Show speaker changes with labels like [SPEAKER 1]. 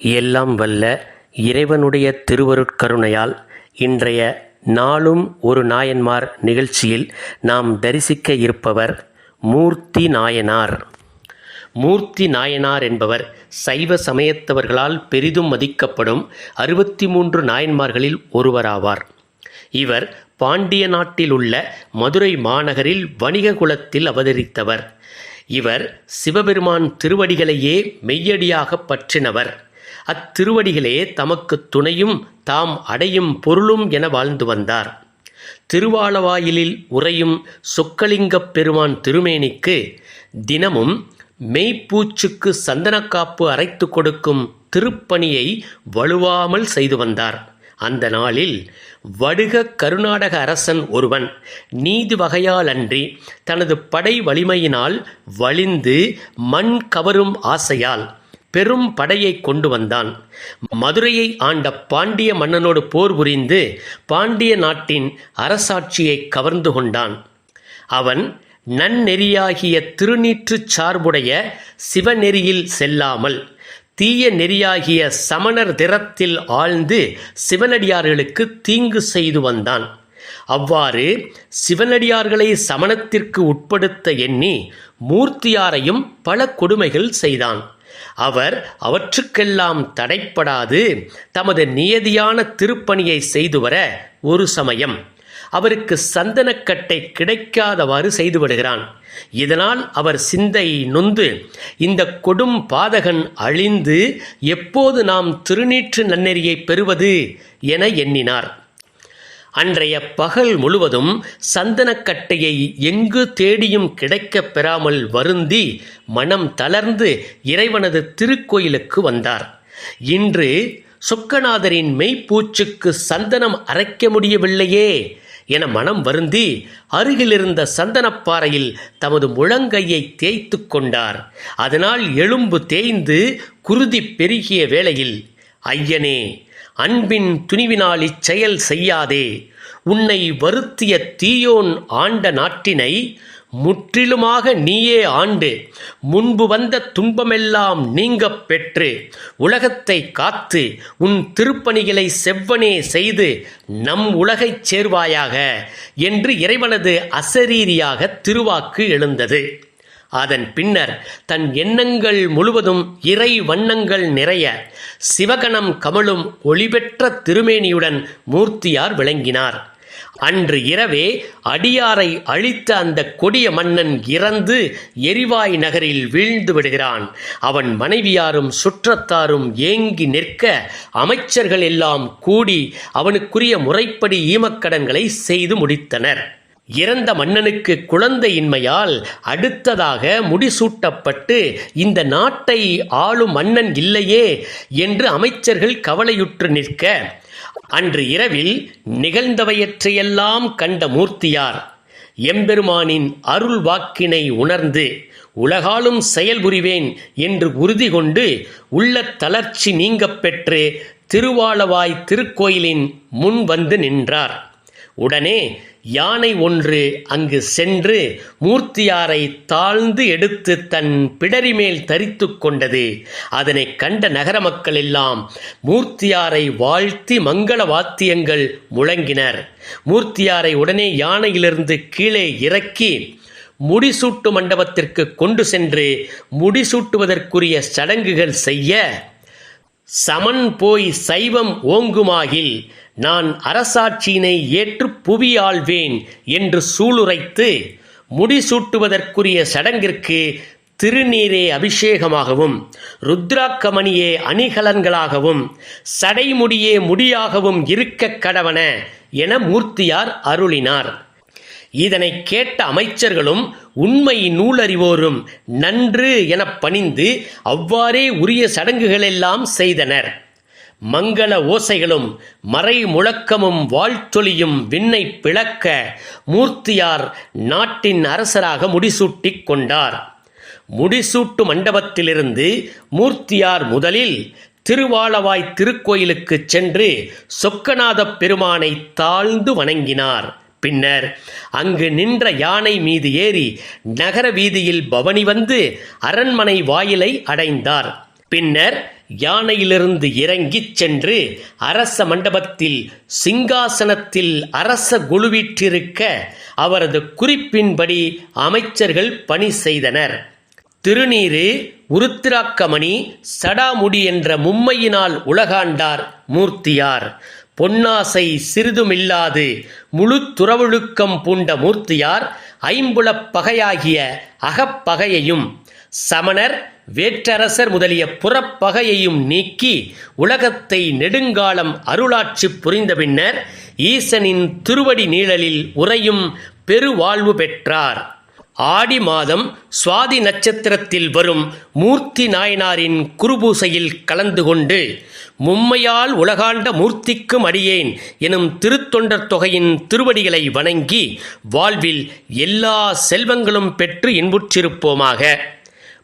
[SPEAKER 1] எல்லாம் வல்ல இறைவனுடைய திருவருட்கருணையால் இன்றைய நாளும் ஒரு நாயன்மார் நிகழ்ச்சியில் நாம் தரிசிக்க இருப்பவர் மூர்த்தி நாயனார். மூர்த்தி நாயனார் என்பவர் சைவ சமயத்தவர்களால் பெரிதும் மதிக்கப்படும் அறுபத்தி மூன்று நாயன்மார்களில் ஒருவராவார். இவர் பாண்டிய நாட்டில் உள்ள மதுரை மாநகரில் வணிக குலத்தில் அவதரித்தவர். இவர் சிவபெருமான் திருவடிகளையே மெய்யடியாக பற்றினவர். அத்திருவடிகளே தமக்கு துணையும் தாம் அடையும் பொருளும் என வாழ்ந்து வந்தார். திருவாளவாயிலில் உறையும் சொக்கலிங்கப் பெருமான் திருமேனிக்கு தினமும் மெய்ப்பூச்சுக்கு சந்தனக்காப்பு அரைத்து கொடுக்கும் திருப்பணியை வலுவாமல் செய்து வந்தார். அந்த நாளில் வடுக கருநாடக அரசன் ஒருவன் நீதி வகையாலன்றி தனது படை வலிமையினால் வலிந்து மண் கவரும் ஆசையால் பெரும் படையை கொண்டு வந்தான். மதுரையை ஆண்ட பாண்டிய மன்னனோடு போர் புரிந்து பாண்டிய நாட்டின் அரசாட்சியை கவர்ந்து கொண்டான். அவன் நன்னெறியாகிய திருநீற்றுச் சார்புடைய சிவநெறியில் செல்லாமல் தீய நெறியாகிய சமணர் திறத்தில் ஆழ்ந்து சிவனடியார்களுக்கு தீங்கு செய்து வந்தான். அவ்வாறு சிவனடியார்களை சமணத்திற்கு உட்படுத்த எண்ணி மூர்த்தியாரையும் பல கொடுமைகள் செய்தான். அவர் அவற்றுக்கெல்லாம் தடைப்படாது. தமது நியதியான திருப்பணியை செய்து வர ஒரு சமயம் அவருக்கு சந்தனக்கட்டை கிடைக்காதவாறு செய்துவிடுகிறான். இதனால் அவர் சிந்தை நொந்து இந்த கொடும் பாதகன் அழிந்து எப்போது நாம் திருநீற்று நன்னெறியை பெறுவது என எண்ணினார். அன்றைய பகல் முழுவதும் சந்தனக்கட்டையை எங்கு தேடியும் கிடைக்கப் பெறாமல் வருந்தி மனம் தளர்ந்து இறைவனது திருக்கோயிலுக்கு வந்தார். இன்று சொக்கநாதரின் மெய்ப்பூச்சுக்கு சந்தனம் அரைக்க முடியவில்லையே என மனம் வருந்தி அருகிலிருந்த சந்தனப்பாறையில் தமது முழங்கையை தேய்த்து கொண்டார். அதனால் எலும்பு தேய்ந்து குருதி பெருகிய வேளையில் ஐயனே அன்பின் துணிவினால் இச்செயல் செய்யாதே. உன்னை வருத்திய தீயோன் ஆண்ட நாட்டினை முற்றிலுமாக நீயே ஆண்டு. முன்பு வந்த துன்பமெல்லாம் நீங்கப் பெற்று உலகத்தை காத்து உன் திருப்பணிகளை செவ்வனே செய்து நம் உலகைச் சேர்வாயாக என்று இறைவனது அசரீரியாக திருவாக்கு எழுந்தது. அதன் பின்னர் தன் எண்ணங்கள் முழுவதும் இறை வண்ணங்கள் நிறைய சிவகணம் கமழும் ஒளிபெற்ற திருமேனியுடன் மூர்த்தியார் விளங்கினார். அன்று இரவே அடியாரை அழித்த அந்த கொடிய மன்னன் இறந்து எரிவாய் நகரில் வீழ்ந்து விடுகிறான். அவன் மனைவியாரும் சுற்றத்தாரும் ஏங்கி நிற்க அமைச்சர்கள் எல்லாம் கூடி அவனுக்குரிய முறைப்படி ஈமக்கடன்களை செய்து முடித்தனர். இறந்த மன்னனுக்கு குழந்தையின்மையால் அடுத்ததாக முடிசூட்டப்பட்டு இந்த நாட்டை ஆளும் மன்னன் இல்லையே என்று அமைச்சர்கள் கவலையுற்று நிற்க அன்று இரவில் நிகழ்ந்தவையற்றையெல்லாம் கண்ட மூர்த்தியார் எம்பெருமானின் அருள் வாக்கினை உணர்ந்து உலகாலும் செயல்புரிவேன் என்று உறுதி கொண்டு உள்ள தளர்ச்சி நீங்கப் பெற்று திருவாளவாய் திருக்கோயிலின் முன் வந்து நின்றார். உடனே யானை ஒன்று அங்கு சென்று மூர்த்தியாரை தாழ்ந்து எடுத்து தன் பிடரி மேல் தரித்து கொண்டது. அதனை கண்ட நகர மக்கள் எல்லாம் மூர்த்தியாரை வாழ்த்தி மங்கள வாத்தியங்கள் முழங்கினர். மூர்த்தியாரை உடனே யானையிலிருந்து கீழே இறக்கி முடிசூட்டு மண்டபத்திற்கு கொண்டு சென்று முடிசூட்டுவதற்குரிய சடங்குகள் செய்ய சமன் போய் சைவம் ஓங்குமாகில் நான் அரசாட்சியினை ஏற்று புவி ஆள்வேன் என்று சூளுரைத்து முடிசூட்டுவதற்குரிய சடங்கிற்கு திருநீரே அபிஷேகமாகவும் ருத்ராக்கமணியே அணிகலன்களாகவும் சடைமுடியே முடியாகவும் இருக்க கடவன என மூர்த்தியார் அருளினார். இதனை கேட்ட அமைச்சர்களும் உண்மை நூலறிவோரும் நன்று எனப் பணிந்து அவ்வாறே உரிய சடங்குகளெல்லாம் செய்தனர். மங்கள ஓசைகளும் மறை முழக்கமும் வாழ்த்தொலியும் விண்ணை பிளக்க மூர்த்தியார் நாட்டின் அரசராக முடிசூட்டிக் கொண்டார். முடிசூட்டு மண்டபத்திலிருந்து மூர்த்தியார் முதலில் திருவாளவாய் திருக்கோயிலுக்குச் சென்று சொக்கநாதப் பெருமானை தாழ்ந்து வணங்கினார். பின்னர் அங்கு நின்ற யானை மீது ஏறி நகர வீதியில் பவனி வந்து அரண்மனை வாயிலை அடைந்தார். பின்னர் யானையிலிருந்து இறங்கிச் சென்று அரச மண்டபத்தில் சிங்காசனத்தில் அரச குழுவிற்றிருக்க அவரது குறிப்பின்படி அமைச்சர்கள் பணி செய்தனர். திருநீறு உருத்திராக்கமணி சடாமுடி என்ற மும்மையினால் உலகாண்டார் மூர்த்தியார். பொன்னாசை சிறிதுமில்லாது முழு துறவொழுக்கம் பூண்ட மூர்த்தியார் ஐம்புலப் பகையாகிய அகப்பகையையும் சமணர் வேற்றரசர் முதலிய புறப்பகையையும் நீக்கி உலகத்தை நெடுங்காலம் அருளாட்சி புரிந்த பின்னர் ஈசனின் திருவடி நீழலில் உறையும் பெருவாழ்வு பெற்றார். ஆடி மாதம் சுவாதி நட்சத்திரத்தில் வரும் மூர்த்தி நாயனாரின் குருபூசையில் கலந்து கொண்டு மும்மையால் உலகாண்ட மூர்த்திக்கும் அடியேன் எனும் திருத்தொண்டர் தொகையின் திருவடிகளை வணங்கி வாழ்வில் எல்லா செல்வங்களும் பெற்று இன்புற்றிருப்போமாக.